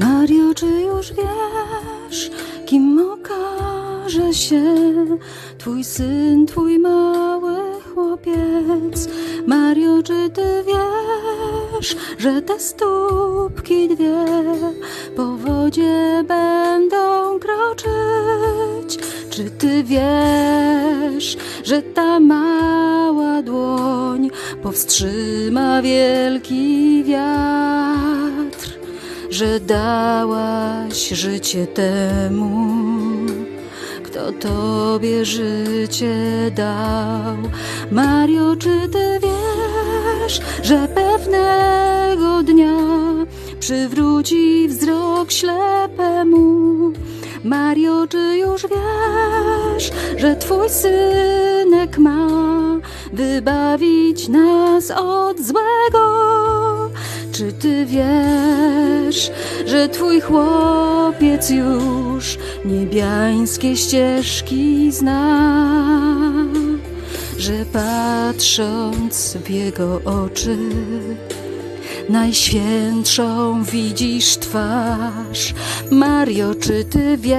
Mario, czy już wiesz, kim okaże się twój syn, twój mały chłopiec? Mario, czy ty wiesz, że te stópki dwie po wodzie będą kroczyć? Czy ty wiesz, że ta mała dłoń powstrzyma wielki wiatr? Że dałaś życie temu, kto tobie życie dał. Mario, czy ty wiesz, że pewnego dnia przywróci wzrok ślepemu? Mario, czy już wiesz, że twój synek ma wybawić nas od złego? Czy ty wiesz, że twój chłopiec już niebiańskie ścieżki zna? Że patrząc w jego oczy, najświętszą widzisz twarz. Mario, czy ty wiesz?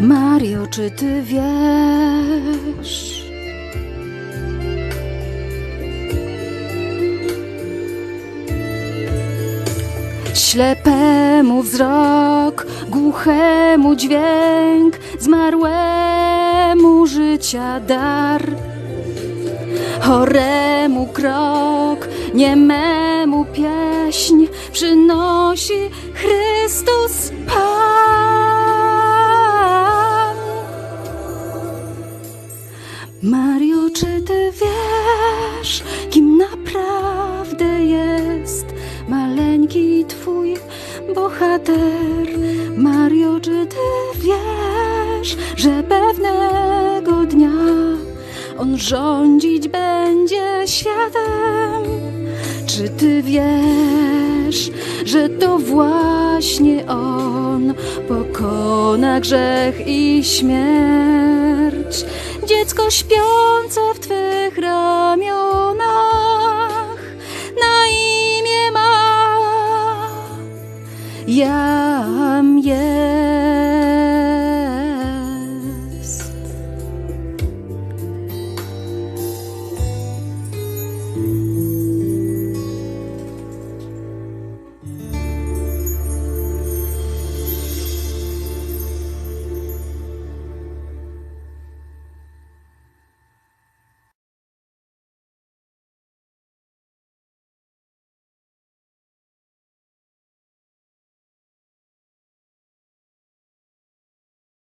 Mario, czy ty wiesz? Ślepemu wzrok, głuchemu dźwięk, zmarłemu życia dar. Choremu krok, niememu pieśń przynosi Chrystus Pan. Mario, czy ty wiesz, kim naprawdę jest maleńki twój bohater? Mario, czy ty wiesz, że pewnego dnia on rządzić będzie światem? Czy ty wiesz, że to właśnie on pokona grzech i śmierć? Dziecko śpiące w twych ramionach Am yeah.